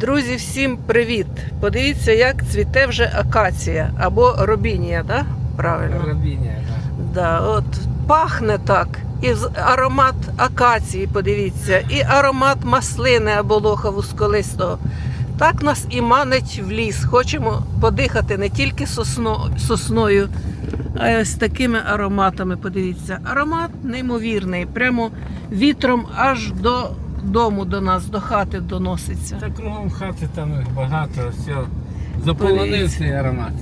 Друзі, всім привіт! Подивіться, як цвіте вже акація або робінія, да? Правильно? Рабіня, да. Да, от пахне так. І аромат акації, подивіться, і аромат маслини або лоха вузколистого. Так нас і манить в ліс. Хочемо подихати не тільки сосно, сосною, а й ось такими ароматами. Подивіться. Аромат неймовірний. Прямо вітром аж до дому до нас, до хати доноситься. Та кругом хати там їх багато, все. Заполонив цей аромат.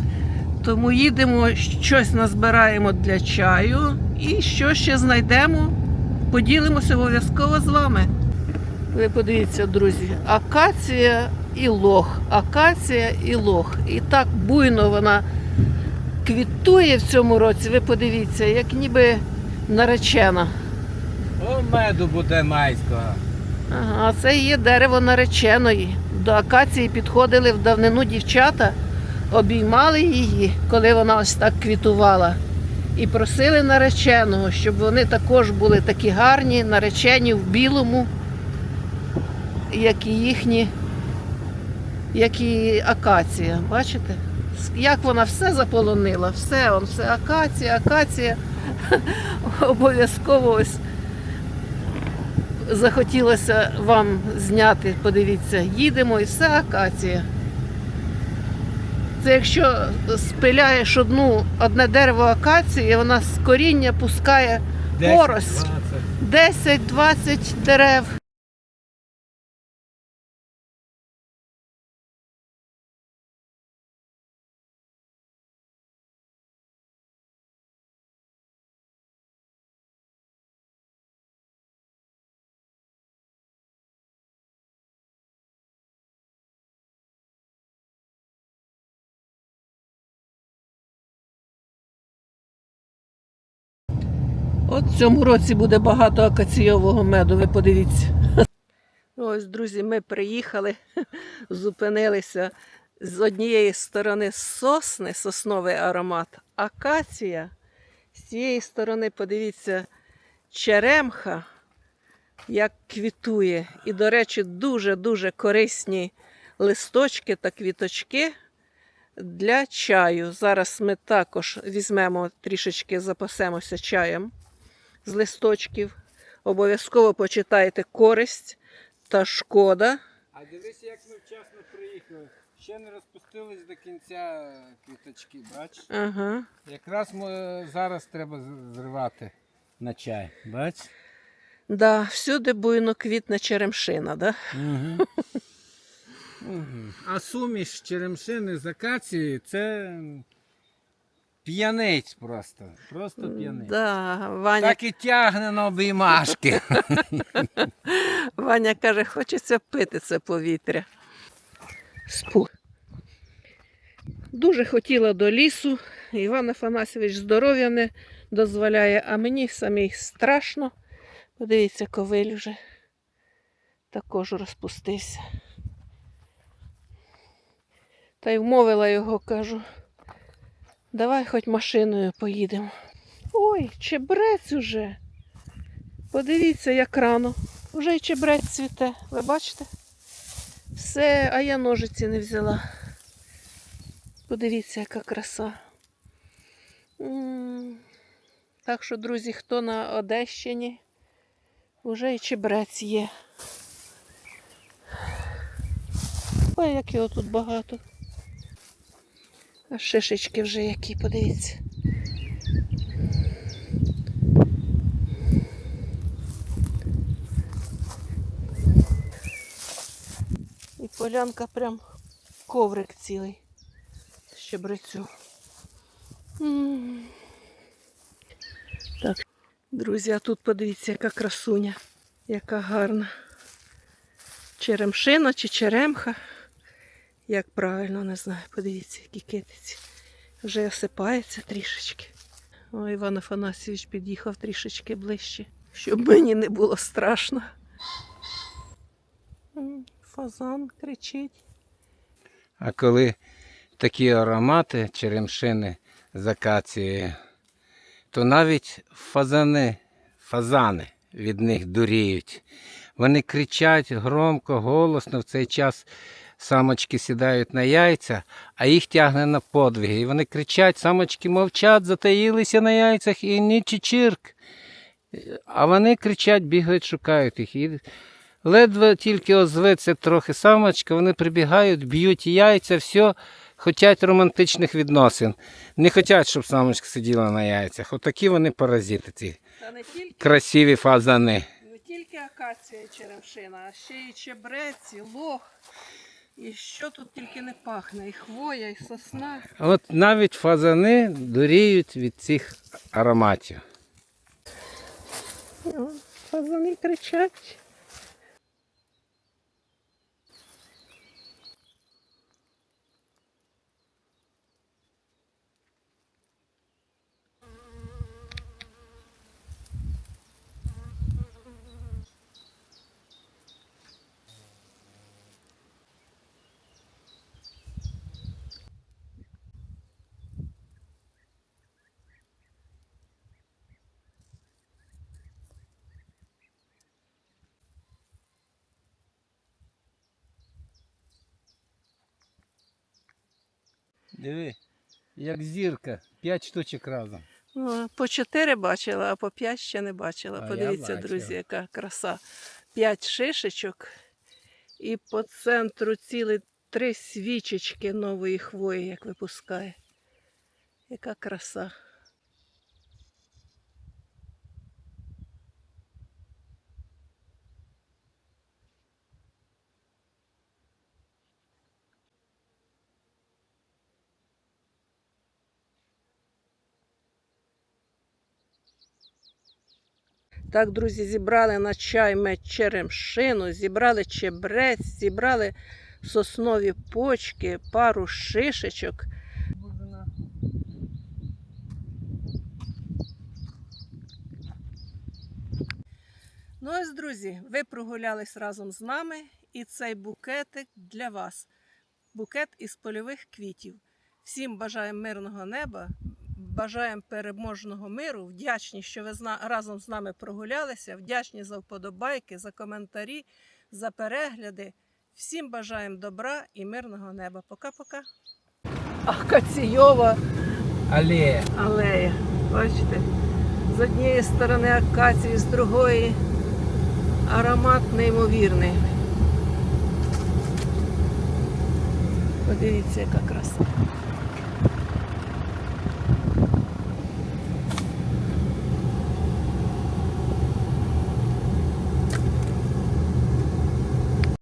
Тому їдемо, щось назбираємо для чаю і що ще знайдемо, поділимося обов'язково з вами. Ви подивіться, друзі, акація і лох, акація і лох. І так буйно вона квітує в цьому році. Ви подивіться, як ніби наречена. О, меду буде майського. Ага, це є дерево нареченої. До акації підходили в давнину дівчата, обіймали її, коли вона ось так квітувала. І просили нареченого, щоб вони також були такі гарні, наречені в білому, як і їхні, як і акація. Бачите? Як вона все заполонила, все, он, все акація, акація. Обов'язково ось захотілося вам зняти, подивіться, їдемо і все акація. Це якщо спиляєш одну, одне дерево акації, вона з коріння пускає 10, Порость. 10-20 дерев. От в цьому році буде багато акаційового меду, ви подивіться. Ось, друзі, ми приїхали, зупинилися з однієї сторони сосни, сосновий аромат, акація. З цієї сторони, подивіться, черемха, як квітує. І, до речі, дуже-дуже корисні листочки та квіточки для чаю. Зараз ми також візьмемо трішечки, запасемося чаєм з листочків. Обов'язково почитайте користь та шкода. А дивися, як ми вчасно приїхали. Ще не розпустились до кінця квіточки, бач? Ага. Якраз ми зараз треба зривати на чай, бач? Да, всюди буйно квітне черемшина, да? Угу. А суміш черемшини з акацією це п'янець просто. Просто п'янець. Да, Ваня, Так і тягне на обіймашки. Ваня каже, хочеться пити це повітря. Спу. Дуже хотіла до лісу. Іван Афанасьович здоров'я не дозволяє, а мені самій страшно. Подивіться, ковиль вже також розпустився. Та й вмовила його, кажу, давай хоч машиною поїдемо. Ой, чебрець уже. Подивіться, як рано. Уже й чебрець цвіте. Ви бачите? Все, а я ножиці не взяла. Подивіться, яка краса. Так що, друзі, хто на Одещині, вже і чебрець є. Ой, як його тут багато. А шишечки вже які, подивіться. І полянка прям коврик цілий. Щебрецю. Так, друзі, а тут подивіться, яка красуня, яка гарна. Черемшина чи черемха. Як правильно, не знаю. Подивіться, які китиці. Вже осипається трішечки. О, Іван Афанасьович під'їхав трішечки ближче, щоб мені не було страшно. Фазан кричить. А коли такі аромати черемшини з акацією, то навіть фазани, фазани від них дуріють. Вони кричать громко, голосно в цей час самочки сідають на яйця, а їх тягне на подвиги. І вони кричать, самочки мовчать, затаїлися на яйцях і ні чирк. А вони кричать, бігають, шукають їх. І ледве тільки озветься трохи самочка, вони прибігають, б'ють яйця, все, хочуть романтичних відносин. Не хочуть, щоб самочка сиділа на яйцях. Отакі вони паразити, ці тільки, красиві фазани. не тільки акація і черемшина, а ще і чебрець, і лох. І що тут тільки не пахне, і хвоя, і сосна. От навіть фазани дуріють від цих ароматів. Фазани кричать. Диви, як зірка, п'ять штучок разом. Ну, По чотири бачила, а по п'ять ще не бачила. А Подивіться, друзі, яка краса. П'ять шишечок. І по центру цілі три свічечки нової хвої, як випускає. Яка краса. Так, друзі, зібрали на чай ми черемшину, зібрали чебрець, зібрали соснові почки, пару шишечок. Ну ось, друзі, ви прогулялись разом з нами, і цей букетик для вас. Букет із польових квітів. Всім бажаємо мирного неба, бажаємо переможного миру. Вдячні, що ви разом з нами прогулялися. Вдячні за вподобайки, за коментарі, за перегляди. Всім бажаємо добра і мирного неба. Пока-пока. Акаційова Але алея. Бачите? З однієї сторони акації, з другої аромат неймовірний. Подивіться, яка краса.